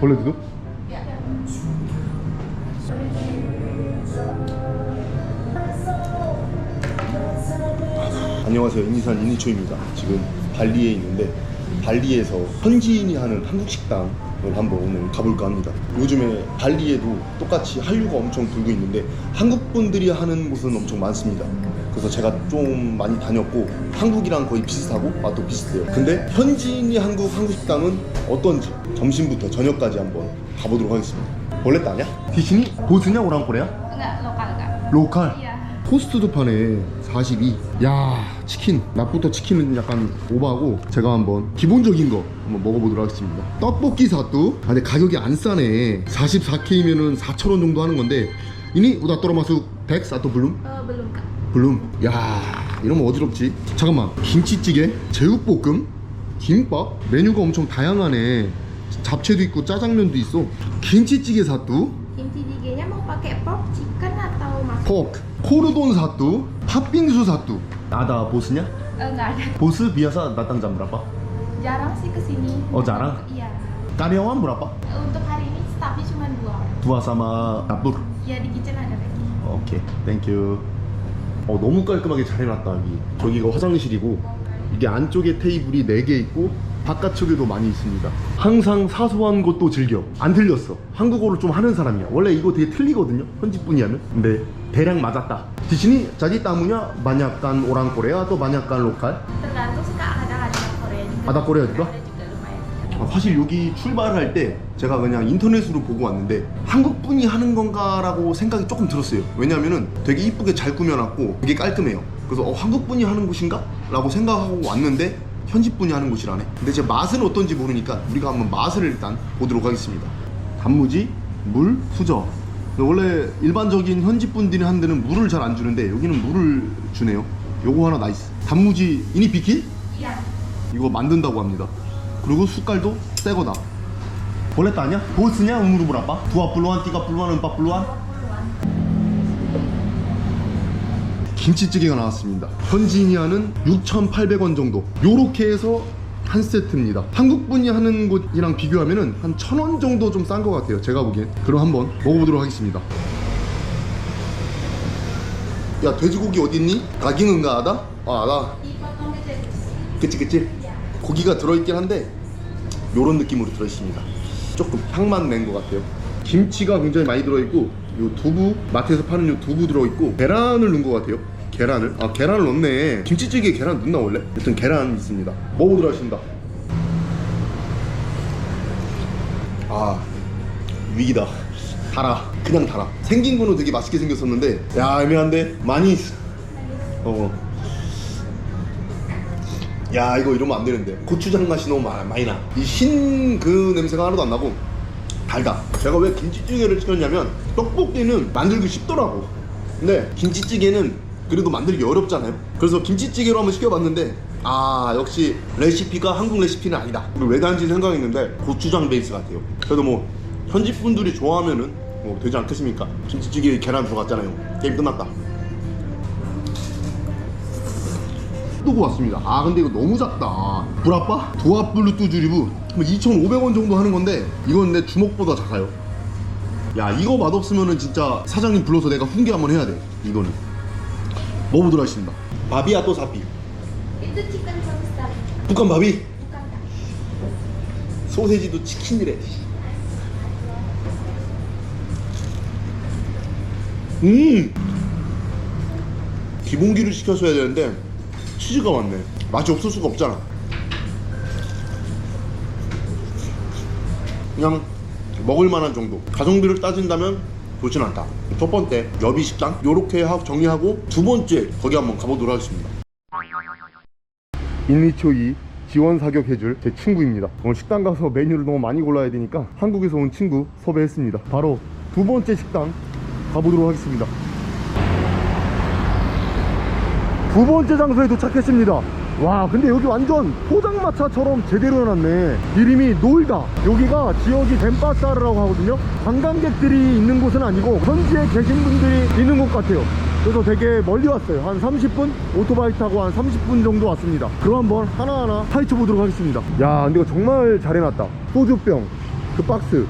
Boleh duduk? 안녕하세요. 인니산 인니초입니다. 지금 발리에 있는데 발리에서 현지인이 하는 한국 식당을 한번 오늘 가볼까 합니다. 요즘에 발리에도 똑같이 한류가 엄청 불고 있는데 한국 분들이 하는 곳은 엄청 많습니다. 그래서 제가 좀 많이 다녔고 한국이랑 거의 비슷하고 맛도 비슷해요. 근데 현지인이 한국 한국 식당은 어떤지 점심부터 저녁까지 한번 가보도록 하겠습니다. 원래 따냐? 디시니? 보스냐 오랑 코레야? Enggak, lokal kak 로컬. Iya 토스트도 파네 42. 야 치킨 낮부터 치킨은 약간 오버하고 제가 한번 기본적인 거 한번 먹어보도록 하겠습니다. 떡볶이 사뚜. 아 근데 가격이 안 싸네. 44K면은 4,000원 정도 하는 건데 이니 우다 떨어마수 100 사또 블룸? Eh, Belum kak 블룸. 야 이러면 어지럽지. 잠깐만 김치찌개, 제육볶음, 김밥 메뉴가 엄청 다양하네. 잡채도 있고 짜장면도 있어. 김치찌개 사뚜. Mau pakai pork, chicken atau mas? 포크 코르돈 사뚜 팥빙수 사뚜 나다 보스냐? Eh, Enggak ada 보스 비아사 나땅 잠 berapa? Jarang sih kesini Oh, jarang? Iya karyawan berapa? Eh, Untuk hari ini staffnya cuma dua orang dua sama dapur Ya di kitchen ada lagi 오케이 땡큐 어 너무 깔끔하게 잘 해놨다 여기. 저기가 화장실이고 이게 안쪽에 테이블이 4개 있고 바깥쪽에도 많이 있습니다. 항상 사소한 것도 즐겨. 안 틀렸어. 한국어를 좀 하는 사람이야. 원래 이거 되게 틀리거든요 현지 분이 하면. 근데 대략 맞았다. 디시니 자기 따무냐? 만약간 오랑 코레야 또 만약간 로컬? Tergantung sih kak, kadang ada Korea juga Ada Korea juga? Ada juga lumayan 아, 사실 여기 출발할 때 제가 그냥 인터넷으로 보고 왔는데 한국 분이 하는 건가라고 생각이 조금 들었어요. 왜냐면은 되게 이쁘게 잘 꾸며놨고 되게 깔끔해요. 그래서 어, 한국 분이 하는 곳인가? 라고 생각하고 왔는데 현지 분이 하는 곳이라네. 근데 제 맛은 어떤지 모르니까 우리가 한번 맛을 일단 보도록 하겠습니다. 단무지, 물, 수저. 원래 일반적인 현지 분들이 하는 데는 물을 잘 안 주는데 여기는 물을 주네요. 요거 하나 나이스. 단무지 이니 비킬? Iya 이거 만든다고 합니다. 그리고 숟갈도 새 거다. boleh tanya? bosnya umur berapa? 20-an, 30-an, 40-an? 김치찌개가 나왔습니다. 현지인이 하는 6,800원 정도. 요렇게 해서 한 세트입니다. 한국 분이 하는 곳이랑 비교하면 은 한 1,000원 정도 좀 싼 것 같아요. 제가 보기엔. 그럼 한번 먹어보도록 하겠습니다. 야, 돼지고기 어딨니? 가기는가 하다? 아, kecil 그치 그치 고기가 들어있긴 한데 요런 느낌으로 들어있습니다. 조금 향만 낸 것 같아요. 김치가 굉장히 많이 들어있고 요 두부 마트에서 파는 요 두부 들어있고 계란을 넣은 것 같아요. 계란을? 아 계란을 넣네. 김치찌개에 계란 넣나 원래? 여튼 계란 있습니다. 먹어보도록 하겠습니다. 아 위기다. 달아. 그냥 달아. 생긴 거는 되게 맛있게 생겼었는데 야 애매한데? 많이 어 야 이거 이러면 안 되는데. 고추장 맛이 너무 마- 많이 나 이 흰 그 냄새가 하나도 안 나고 달다. 제가 왜 김치찌개를 시켰냐면 떡볶이는 만들기 쉽더라고. 근데 김치찌개는 그래도 만들기 어렵잖아요. 그래서 김치찌개로 한번 시켜봤는데 아 역시 레시피가 한국 레시피는 아니다. 그리고 왜 단지 생각했는데 고추장 베이스 같아요. 그래도 뭐 현지 분들이 좋아하면은 뭐 되지 않겠습니까? 김치찌개에 계란 들어갔잖아요. 게임 끝났다 두고 왔습니다. 아 근데 이거 너무 작다. 브라빠? 두아블루 뚜주리부 2,500원 정도 하는 건데 이건 내 주먹보다 작아요. 야 이거 맛없으면은 진짜 사장님 불러서 내가 훈계 한번 해야 돼. 이거는 먹어보도록 하겠습니다. 바비야 또 사비. 북한 바비. 소세지도 치킨이래. 음! 기본기를 시켜줘야 되는데 치즈가 많네. 맛이 없을 수가 없잖아. 그냥 먹을 만한 정도. 가성비를 따진다면 좋진 않다. 첫 번째 여비 식당 요렇게 하- 정리하고 두 번째 거기 한번 가보도록 하겠습니다. 인리초이 지원 사격 해줄 제 친구입니다. 오늘 식당 가서 메뉴를 너무 많이 골라야 되니까 한국에서 온 친구 섭외했습니다. 바로 두 번째 식당 가보도록 하겠습니다. 두 번째 장소에 도착했습니다. 와, 근데 여기 완전 포장마차처럼 제대로 해놨네. 이름이 놀다. 여기가 지역이 덴파사르라고 하거든요. 관광객들이 있는 곳은 아니고 현지에 계신 분들이 있는 곳 같아요. 그래서 되게 멀리 왔어요. 한 30분? 오토바이 타고 한 30분 정도 왔습니다. 그럼 한번 하나하나 파헤쳐 보도록 하겠습니다. 야, 근데 이거 정말 잘 해놨다. 소주병, 그 박스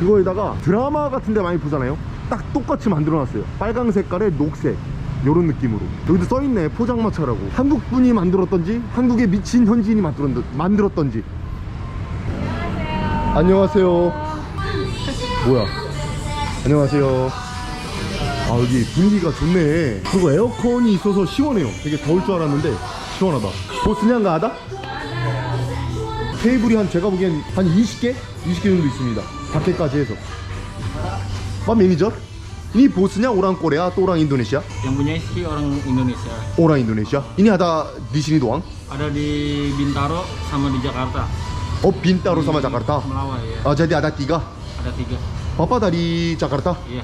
그거에다가 드라마 같은 데 많이 보잖아요 딱 똑같이 만들어 놨어요 빨강 색깔에 녹색 요런 느낌으로. 여기도 써있네 포장마차라고. 한국 분이 만들었던지 한국에 미친 현지인이 만들었, 만들었던지. 안녕하세요. 뭐야? 안녕하세요. 아 여기 분위기가 좋네. 그리고 에어컨이 있어서 시원해요. 되게 더울 줄 알았는데 시원하다. 보스냥가 하다? 테이블이 한 제가 보기엔 한 20개? 20개 정도 있습니다. 밖에까지 해서. Pak manager ini bosnya orang Korea atau orang Indonesia? Yang punya sih orang Indonesia. orang Indonesia ini ada di sini doang? Ada di Bintaro sama di Jakarta. oh Bintaro sama Jakarta Melawai ya. ah, jadi ada tiga Ada tiga. Bapak dari Jakarta Iya.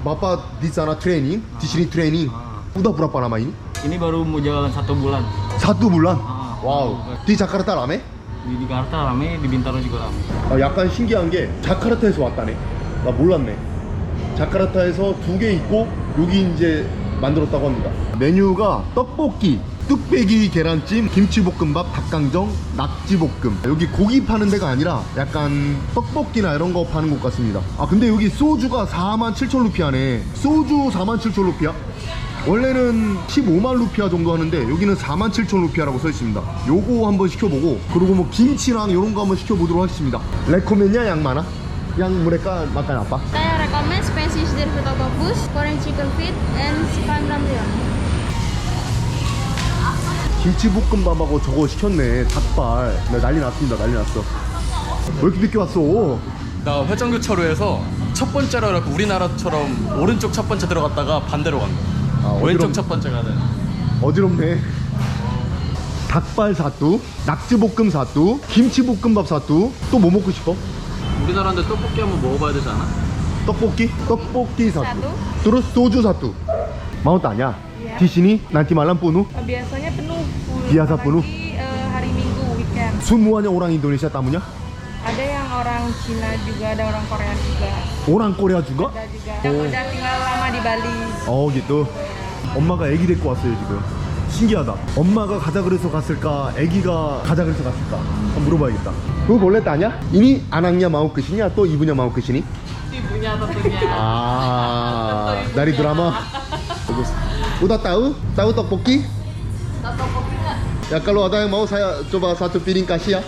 Bapak di sana training di sini training Ah. udah berapa lama ini? Ini baru mau jalan satu bulan. satu bulan Ah. wow di Jakarta rame? Di Jakarta rame, di Bintaro juga rame. 아, 약간 신기한 게 자카르타에서 왔다네. 나 몰랐네. 자카르타에서 두 개 있고 여기 이제 만들었다고 합니다. 메뉴가 떡볶이, 뚝배기 계란찜, 김치볶음밥, 닭강정, 낙지볶음. 여기 고기 파는 데가 아니라 약간 떡볶이나 이런 거 파는 곳 같습니다. 아 근데 여기 소주가 4만 7천 루피아네. 소주 4만 7천 루피아? 원래는 15만 루피아 정도 하는데 여기는 4만 7천 루피아라고 써 있습니다. 요거 한번 시켜보고 그리고 뭐 김치랑 이런 거 한번 시켜보도록 하겠습니다. 레코멘냐 양 많아? 양 물에까 마kan apa? Saya rekomen spesies dari Vito Topus, Korean Chicken Feet, and Spam Ramyeon. 김치볶음밥하고 저거 시켰네. 닭발. 나 난리 났습니다. 난리 났어. 왜 이렇게 늦게 왔어? 나 회전교차로에서 첫 번째로 그래갖고 우리나라처럼 오른쪽 첫 번째 들어갔다가 반대로 간 거야. 아, 왼쪽 첫 번째 돼. 어지럽네. 닭발 사뚜, 낙지볶음 사뚜, 김치볶음밥 사뚜. 또 뭐 먹고 싶어? 우리나라인데 떡볶이 한번 먹어봐야 되지 않아? 떡볶이? 떡볶이 사뚜. Satu. Terus soju satu. Mau tanya, Iya. di sini nanti malam penuh? Biasanya penuh. full. Biasa penuh? Apalagi, eh, hari Minggu weekend. Semuanya orang Indonesia tamunya? Ada yang orang Cina juga, ada orang Korea juga. Orang Korea juga? Ada juga. Yang udah tinggal lama di Bali. 어, gitu. 엄마가 애기 데리고 왔어요, 지금. 신기하다. 엄마가 가자 그래서 갔을까? 애기가 가자 그래서 갔을까? 한번 물어봐야겠다. 그거 mau ke sini atau ibunya mau ke sini? Ibunya tentunya. Ah, dari drama. Bagus. Udah tahu? Tahu tteokbokki? Ya kalau ada yang mau saya coba satu piring kasih ya.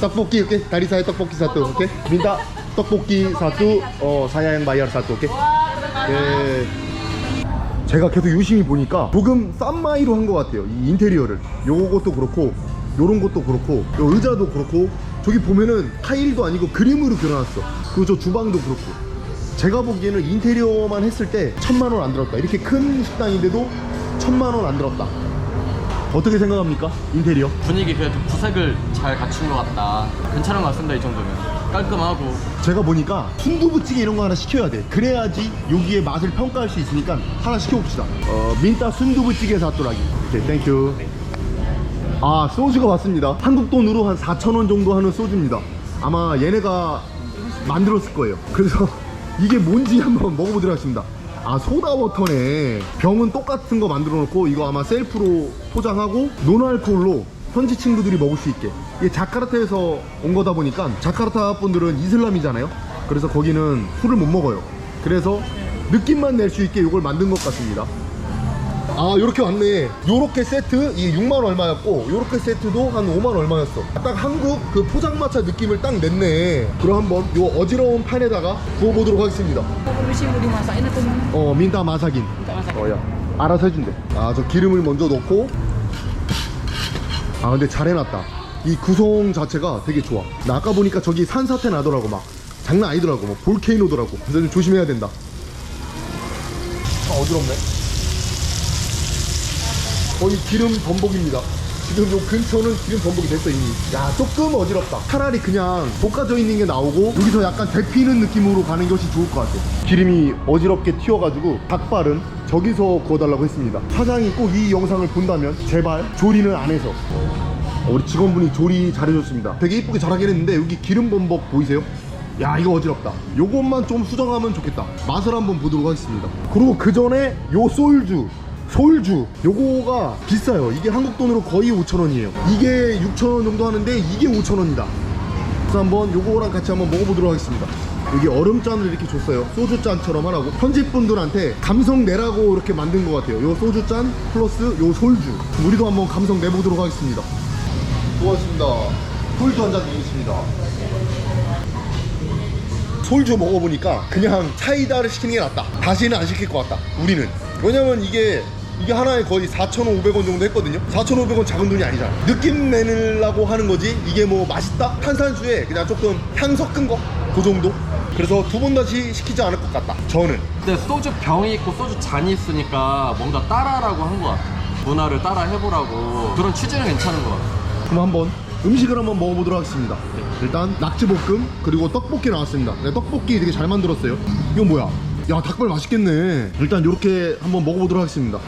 Tteokbokki oke. Tadi saya tteokbokki satu oke. Minta tteokbokki satu. Oh saya yang bayar satu oke. Oke. 제가 계속 유심히 보니까 조금 싼 마이로 한 것 같아요. 이 인테리어를. 요것도 그렇고, 요런 것도 그렇고, 요 의자도 그렇고, 저기 보면은 타일도 아니고 그림으로 그려놨어. 그리고 저 주방도 그렇고. 제가 보기에는 인테리어만 했을 때 천만 원 안 들었다. 이렇게 큰 식당인데도 천만 원 안 들었다. 어떻게 생각합니까? 인테리어? 분위기 그래도 구색을 잘 갖춘 것 같다. 괜찮은 것 같습니다, 이 정도면. 깔끔하고. 제가 보니까 순두부찌개 이런 거 하나 시켜야 돼. 그래야지 여기에 맛을 평가할 수 있으니까 하나 시켜봅시다. 어, 민타 순두부찌개 사또라기. 오케이, 땡큐. 아, 소주가 왔습니다. 한국 돈으로 한 4,000원 정도 하는 소주입니다. 아마 얘네가 만들었을 거예요. 그래서 이게 뭔지 한번 먹어보도록 하겠습니다. 아, 소다워터네. 병은 똑같은 거 만들어 놓고 이거 아마 셀프로 포장하고 노알콜로 현지 친구들이 먹을 수 있게. 이게 자카르타에서 온 거다 보니까 자카르타 분들은 이슬람이잖아요. 그래서 거기는 술을 못 먹어요. 그래서 느낌만 낼 수 있게 이걸 만든 것 같습니다. 아 요렇게 왔네 요렇게 세트 이게 6만 얼마였고 요렇게 세트도 한 5만 얼마였어 딱 한국 그 포장마차 느낌을 딱 냈네 그럼 한번 요 어지러운 판에다가 구워보도록 하겠습니다? 어 민다 마사긴. 어야 알아서 해준대 아 저 기름을 먼저 넣고 아 근데 잘 해놨다. 이 구성 자체가 되게 좋아. 나 아까 보니까 저기 산사태 나더라고 막. 장난 아니더라고 뭐 볼케이노더라고. 그래서 좀 조심해야 된다. 아 어지럽네. 거의 기름 범벅입니다. 지금 요 근처는 기름 범벅이 됐어 이미. 야 조금 어지럽다. 차라리 그냥 볶아져 있는 게 나오고 여기서 약간 데피는 느낌으로 가는 것이 좋을 것 같아. 기름이 어지럽게 튀어가지고 닭발은 저기서 구워달라고 했습니다. 사장이 꼭 이 영상을 본다면 제발 조리는 안 해서. 어, 우리 직원분이 조리 잘해줬습니다. 되게 이쁘게 잘하긴 했는데 여기 기름 범벅 보이세요? 야 이거 어지럽다. 요것만 좀 수정하면 좋겠다. 맛을 한번 보도록 하겠습니다. 그리고 그 전에 요 소울주 소울주. 요거가 비싸요. 이게 한국 돈으로 거의 5천원이에요. 이게 6천원 정도 하는데 이게 5천원이다. 그래서 한번 요거랑 같이 한번 먹어보도록 하겠습니다. 여기 얼음잔을 이렇게 줬어요. 소주잔처럼 하라고. 현지분들한테 감성 내라고 이렇게 만든 것 같아요. 요 소주잔 플러스 요 솔주. 우리도 한번 감성 내보도록 하겠습니다. 고맙습니다. 솔주 한잔 드리겠습니다. 솔주 먹어보니까 그냥 사이다를 시키는 게 낫다. 다시는 안 시킬 것 같다. 우리는. 왜냐면 이게 이게 하나에 거의 4,500원 정도 했거든요. 4,500원 작은 돈이 아니잖아. 느낌 내려고 하는 거지. 이게 뭐 맛있다? 탄산수에 그냥 조금 향 섞은 거? 그 정도? 그래서 두 번 다시 시키지 않을 것 같다. 저는. 근데 소주 병이 있고 소주 잔이 있으니까 뭔가 따라라고 한 것 같아. 문화를 따라 해보라고 그런 취지는 괜찮은 것 같아. 그럼 한번 음식을 한번 먹어보도록 하겠습니다. 일단 낙지볶음 그리고 떡볶이 나왔습니다. 네, 떡볶이 되게 잘 만들었어요. 이건 뭐야? 야 닭발 맛있겠네. 일단 이렇게 한번 먹어보도록 하겠습니다.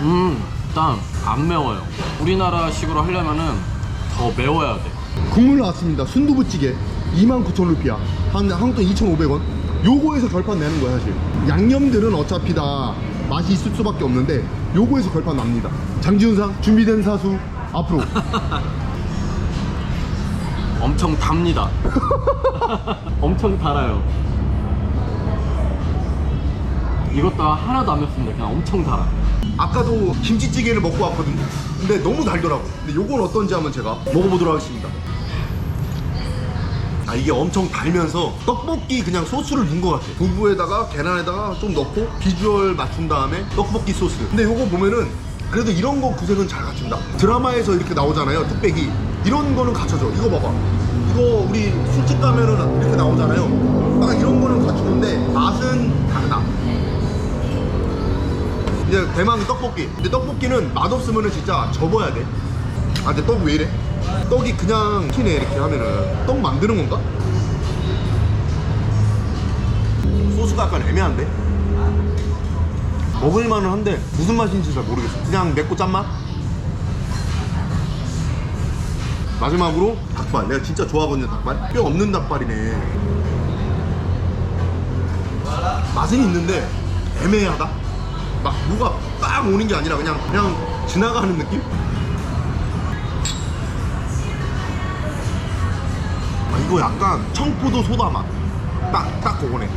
음, 일단 안 매워요. 우리나라식으로 하려면은 더 매워야 돼. 국물 나왔습니다. 순두부찌개 29,000루피야. 한 한국 돈 2,500원. 요거에서 결판 내는 거야 사실. 양념들은 어차피 다 맛이 있을 수밖에 없는데 요거에서 결판 납니다. 장지훈상 준비된 사수 앞으로. 엄청 답니다. 엄청 달아요. 이것도 하나도 안 맵습니다. 그냥 엄청 달아. 아까도 김치찌개를 먹고 왔거든요. 근데 너무 달더라고. 근데 요건 어떤지 한번 제가 먹어보도록 하겠습니다. 아 이게 엄청 달면서 떡볶이 그냥 소스를 넣은 것 같아. 두부에다가 계란에다가 좀 넣고 비주얼 맞춘 다음에 떡볶이 소스. 근데 요거 보면은 그래도 이런 거 구색은 잘 갖춘다. 드라마에서 이렇게 나오잖아요. 뚝배기. 이런 거는 갖춰져. 이거 봐봐. 이거 우리 술집 가면은 이렇게 나오잖아요. 딱 이런 거는 갖추는데 맛은 다르다. 이제 대망의 떡볶이. 근데 떡볶이는 맛없으면 은 진짜 접어야 돼. 아, 근데 떡 왜 이래? 떡이 그냥 튀네 이렇게 하면은 떡 만드는 건가? 소스가 약간 애매한데? 먹을만은 한데 무슨 맛인지 잘 모르겠어. 그냥 맵고 짠맛? 마지막으로 닭발. 내가 진짜 좋아하거든요 닭발. 뼈 없는 닭발이네. 맛은 있는데 애매하다. 막 뭐가 빡 오는 게 아니라 그냥 그냥 지나가는 느낌? 이거 약간 청포도 소다 맛. 딱, 딱 그거네.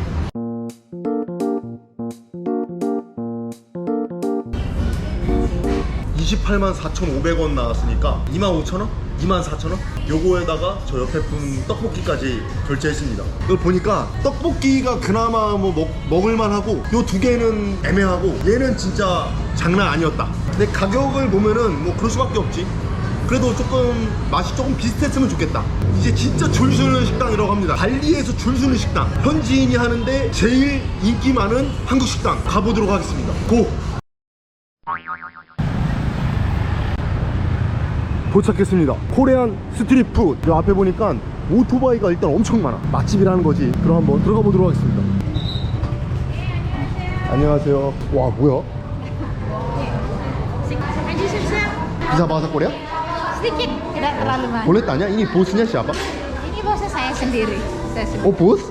(28만 4,500원) 나왔으니까 (25,000원) (24,000원) 요거에다가 저 옆에 분 떡볶이까지 결제했습니다 이걸 보니까 떡볶이가 그나마 뭐 먹, 먹을만 하고 요 두 개는 애매하고 얘는 진짜 장난 아니었다 근데 가격을 보면은 뭐 그럴 수밖에 없지 그래도 조금 맛이 조금 비슷했으면 좋겠다. 이제 진짜 줄 서는 식당이라고 합니다. 발리에서 줄 서는 식당. 현지인이 하는데 제일 인기 많은 한국 식당 가보도록 하겠습니다. 고! 도착했습니다. 코리안 스트릿 푸드. 요 앞에 보니까 오토바이가 일단 엄청 많아. 맛집이라는 거지. 그럼 한번 들어가 보도록 하겠습니다. 안녕하세요. 와, 뭐야? Aji siap-siap. 비자 바사 코리아? Sedikit, tidak terlalu banyak. 볼레 아니야? 이 보스냐 siapa? Ini bosnya saya sendiri. Saya sendiri. 어 보스?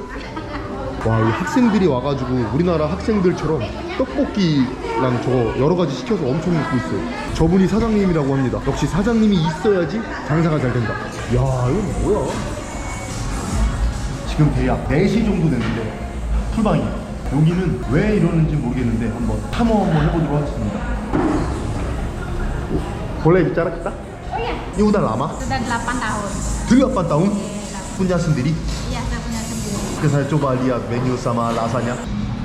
와, 이 학생들이 와가지고 우리나라 학생들처럼 떡볶이랑 저거 여러 가지 시켜서 엄청 먹고 있어요. 저분이 사장님이라고 합니다. 역시 사장님이 있어야지 장사가 잘 된다. 야, 이거 뭐야? 지금 대략 4시 정도 됐는데 풀방이야. 여기는 왜 이러는지 모르겠는데 한번 탐험 한번 해보도록 하겠습니다. boleh? Oh iya, Ini udah lama? sudah 8 tahun. 8 tahun? Punya sendiri? Iya, saya punya sendiri. saya coba lihat menu sama rasanya.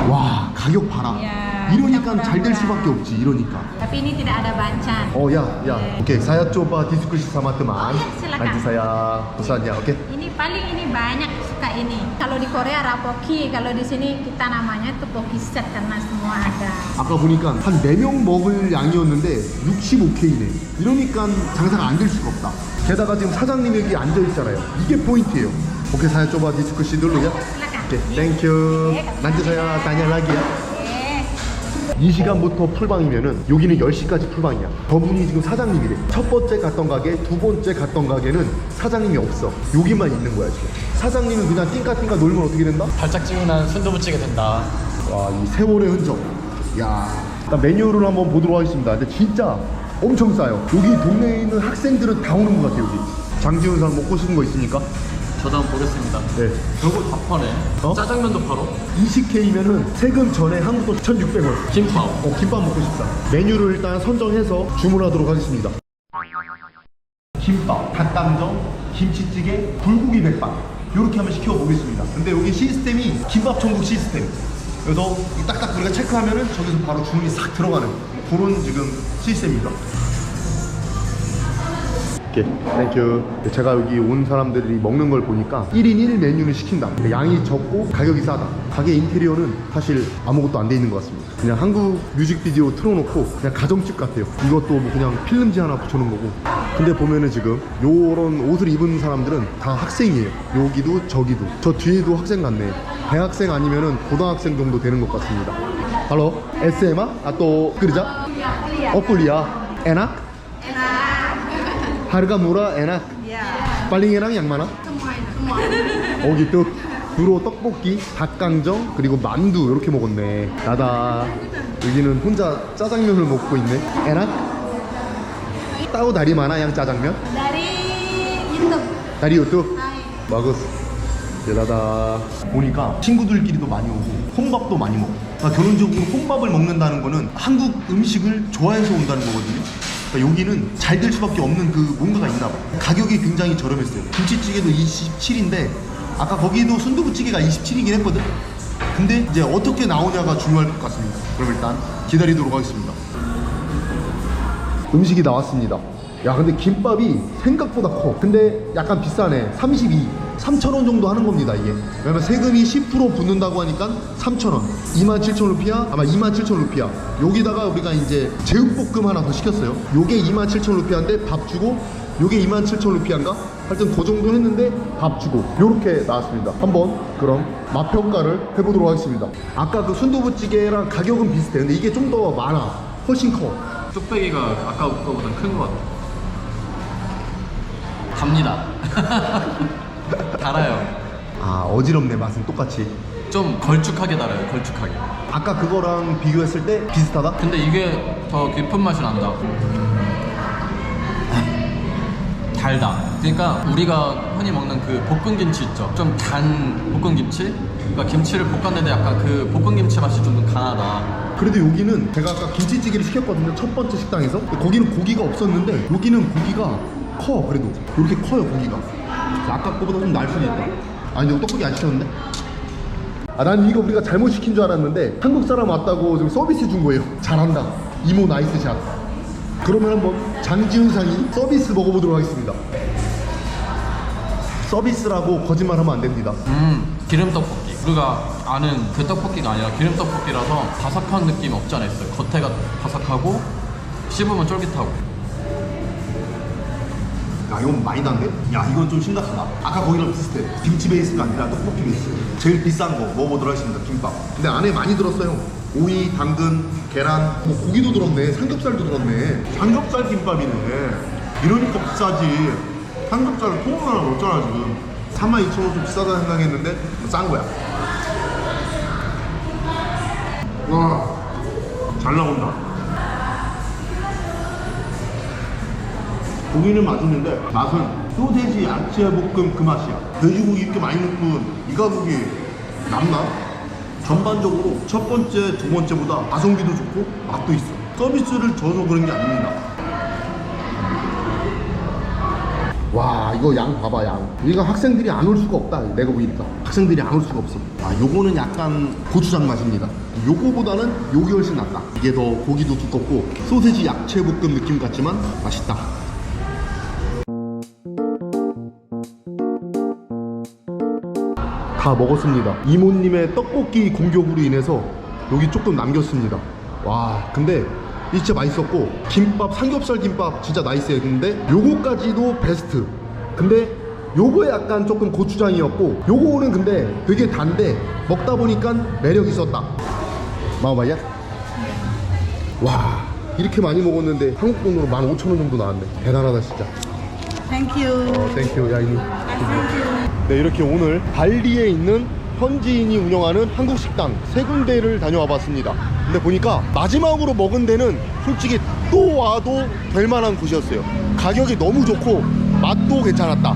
와 가격 봐라. Iya, 이러니까. 잘 될 수밖에 없지. 이러니까. Tapi ini tidak ada bancan. Oh ya ya. Oke. Oke, saya coba diskusi sama teman. Oh, iya, silakan. Nanti saya pesannya. Oke. Ini paling ini banyak suka ini. Kalau di Korea rapoki, kalau di sini kita namanya topoki set karena semua ada. 아까 보니까 한 4명 먹을 양이었는데 65K네. 이러니까 장사가 안 될 수가 없다. 게다가 지금 사장님 여기 앉아 있잖아요. 이게 포인트예요. 오케이, thank you. nanti saya tanya lagi ya. Oke. 이 시간부터 풀방이면은 여기는 10시까지 풀방이야. 저분이 지금 사장님이래. 첫 번째 갔던 가게, 두 번째 갔던 가게는 사장님이 없어. 여기만 있는 거야, 지금. 사장님은 그냥 띵까띵까 놀면 어떻게 된다? 달짝지근한 순두부찌개 된다. 와, 이 세월의 흔적. 야. 일단 메뉴를 한번 보도록 하겠습니다. 근데 진짜 엄청 싸요. 여기 동네에 있는 학생들은 다 오는 것 같아요, 여기. 장지훈 상 먹고 싶은 거 있습니까? 저도 한번 보겠습니다. 네. 별거 다 파네. 어? 짜장면도 팔어? 20K면은 세금 전에 한국 돈 1,600원. 김밥. 어, 김밥 먹고 싶다. 메뉴를 일단 선정해서 주문하도록 하겠습니다. 김밥, 닭강정, 김치찌개, 불고기 백반 이렇게 한번 시켜보겠습니다. 근데 여기 시스템이 김밥 천국 시스템. 그래서 이 딱딱 우리가 체크하면은 저기서 바로 주문이 싹 들어가는 그런 지금 시스템입니다. 오케이, 땡큐. 제가 여기 온 사람들이 먹는 걸 보니까 1인 1 메뉴를 시킨다. 양이 적고 가격이 싸다. 가게 인테리어는 사실 아무것도 안 돼 있는 것 같습니다. 그냥 한국 뮤직비디오 틀어놓고 그냥 가정집 같아요. 이것도 뭐 그냥 필름지 하나 붙여놓은 거고. 근데 보면은 지금 요런 옷을 입은 사람들은 다 학생이에요. 여기도 저기도. 저 뒤에도 학생 같네. 대학생 아니면은 고등학생 정도 되는 것 같습니다. Halo, SMA atau kerja? Oh kuliah. Enak? Harga murah, enak. Paling enak yang mana? Oh gitu. 주로 떡볶이, 닭강정, 그리고 만두 이렇게 먹었네. 나다. 여기는 혼자 짜장면을 먹고 있네. enak? Tahu dari mana yang 짜장면? Dari YouTube. dari YouTube. bagus. 대단하다. 보니까 친구들끼리도 많이 오고 혼밥도 많이 먹고. 그러니까 결론적으로 혼밥을 먹는다는 거는 한국 음식을 좋아해서 온다는 거거든요. 그러니까 여기는 잘 될 수밖에 없는 그 뭔가가 있나 봐. 가격이 굉장히 저렴했어요. 김치찌개도 27인데 아까 거기도 순두부찌개가 27이긴 했거든. 근데 이제 어떻게 나오냐가 중요할 것 같습니다. 그럼 일단 기다리도록 하겠습니다. 음식이 나왔습니다. 야, 근데 김밥이 생각보다 커. 근데 약간 비싸네. 32. 3,000원 정도 하는 겁니다, 이게. 왜냐면 세금이 10% 붙는다고 하니까 3,000원. 27,000 루피아? 아마 27,000 루피아. 여기다가 우리가 이제 제육볶음 하나 더 시켰어요. 요게 27,000 루피아인데 밥 주고, 요게 27,000 루피아인가? 하여튼 그 정도 했는데 밥 주고. 요렇게 나왔습니다. 한번 그럼 맛평가를 해보도록 하겠습니다. 아까 그 순두부찌개랑 가격은 비슷해. 근데 이게 좀 더 많아. 훨씬 커. 뚝배기가 아까 거보다 큰 것 같아. 답니다. 달아요. 아 어지럽네 맛은 똑같이 좀 걸쭉하게 달아요. 걸쭉하게. 아까 그거랑 비교했을 때 비슷하다? 근데 이게 더 깊은 맛이 난다. 달다. 그러니까 우리가 흔히 먹는 그 볶은 김치 있죠. 좀 단 볶은 김치. 그러니까 김치를 볶았는데 약간 그 볶은 김치 맛이 좀더 강하다. 그래도 여기는 제가 아까 김치찌개를 시켰거든요 첫 번째 식당에서 거기는 고기가 없었는데 여기는 고기가 커 그래도 이렇게 커요 고기가 아까 거보다 좀날 수도 있다 아니 근데 떡볶이 안 시켰는데? 아 난 이거 우리가 잘못 시킨 줄 알았는데 한국 사람 왔다고 좀 서비스 준 거예요 잘한다 이모 나이스 샷 그러면 한번 장지훈 상이 서비스 먹어보도록 하겠습니다 서비스라고 거짓말하면 안 됩니다 음, 기름 떡볶이. 우리가 아는 그 떡볶이가 아니라 기름 떡볶이라서 바삭한 느낌 없지 않아 있어요. 겉에가 바삭하고 씹으면 쫄깃하고. 야 이건 많이 단데? 야 이건 좀 심각하다. 아까 거기랑 비슷해. 김치 베이스가 아니라 떡볶이 베이스. 제일 비싼 거 먹어보도록 하겠습니다 김밥. 근데 안에 많이 들었어요 오이, 당근, 계란. 뭐 고기도 들었네 삼겹살도 들었네. 삼겹살 김밥이네. 이러니까 비싸지. 삼겹살을 통으로 하나 먹잖아 지금. 32,000원 좀 비싸다 생각했는데 뭐싼 거야. 와 잘 나온다 고기는 맛있는데 맛은 소세지 야채 볶음 그 맛이야. 돼지고기 이렇게 많이 넣고 이 가격이 남나? 전반적으로 첫 번째 두 번째보다 가성비도 좋고 맛도 있어. 서비스를 줘서 그런 게 아닙니다. 와 이거 양 봐봐 양. 여기가 학생들이 안 올 수가 없다 내가 보니까. 학생들이 안 올 수가 없어. 아 요거는 약간 고추장 맛입니다. 요거보다는 요게 훨씬 낫다. 이게 더 고기도 두껍고 소세지 야채 볶음 느낌 같지만 맛있다 다 먹었습니다. 이모님의 떡볶이 공격으로 인해서 여기 조금 남겼습니다. 와, 근데 이 진짜 맛있었고 김밥 삼겹살 김밥 진짜 나이스했는데 요거까지도 베스트. 근데 요거 약간 조금 고추장이었고 요거는 근데 되게 단데 먹다 보니까 매력 있었다. 마오바이야? 와, 이렇게 많이 먹었는데 한국 돈으로 15,000원 정도 나왔네. 대단하다 진짜. You. 어, 땡큐 야이니 네 이렇게 오늘 발리에 있는 현지인이 운영하는 한국 식당 세 군데를 다녀와 봤습니다 근데 보니까 마지막으로 먹은 데는 솔직히 또 와도 될 만한 곳이었어요. 가격이 너무 좋고 맛도 괜찮았다.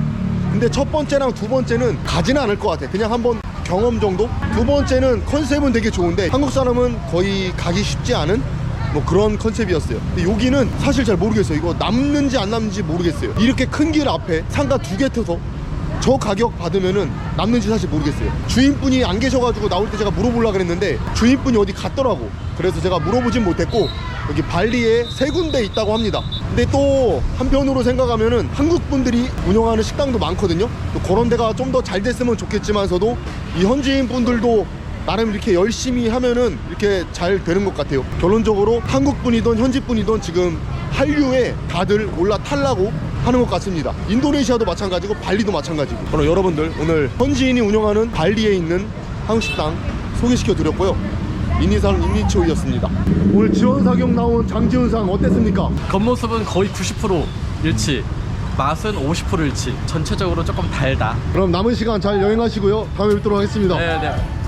근데 첫 번째랑 두 번째는 가지는 않을 것 같아. 그냥 한번 경험 정도? 두 번째는 컨셉은 되게 좋은데 한국 사람은 거의 가기 쉽지 않은 뭐 그런 컨셉이었어요. 근데 여기는 사실 잘 모르겠어요. 이거 남는지 안 남는지 모르겠어요. 이렇게 큰 길 앞에 상가 두 개 터서 저 가격 받으면은 남는지 사실 모르겠어요. 주인분이 안 계셔가지고 나올 때 제가 물어보려고 그랬는데 주인분이 어디 갔더라고. 그래서 제가 물어보진 못했고 여기 발리에 세 군데 있다고 합니다. 근데 또 한편으로 생각하면은 한국 분들이 운영하는 식당도 많거든요. 또 그런 데가 좀 더 잘 됐으면 좋겠지만서도 이 현지인 분들도 나름 이렇게 열심히 하면은 이렇게 잘 되는 것 같아요. 결론적으로 한국 분이든 현지 분이든 지금 한류에 다들 올라타려고 하는 것 같습니다. 인도네시아도 마찬가지고 발리도 마찬가지고. 그럼 여러분들 오늘 현지인이 운영하는 발리에 있는 한국 식당 소개시켜 드렸고요. 인니산 인니치오이였습니다. 오늘 지원 사격 나온 장지훈상 어땠습니까? 겉모습은 거의 90% 일치 맛은 50% 일치 전체적으로 조금 달다 그럼 남은 시간 잘 여행하시고요. 다음에 뵙도록 하겠습니다. 네 네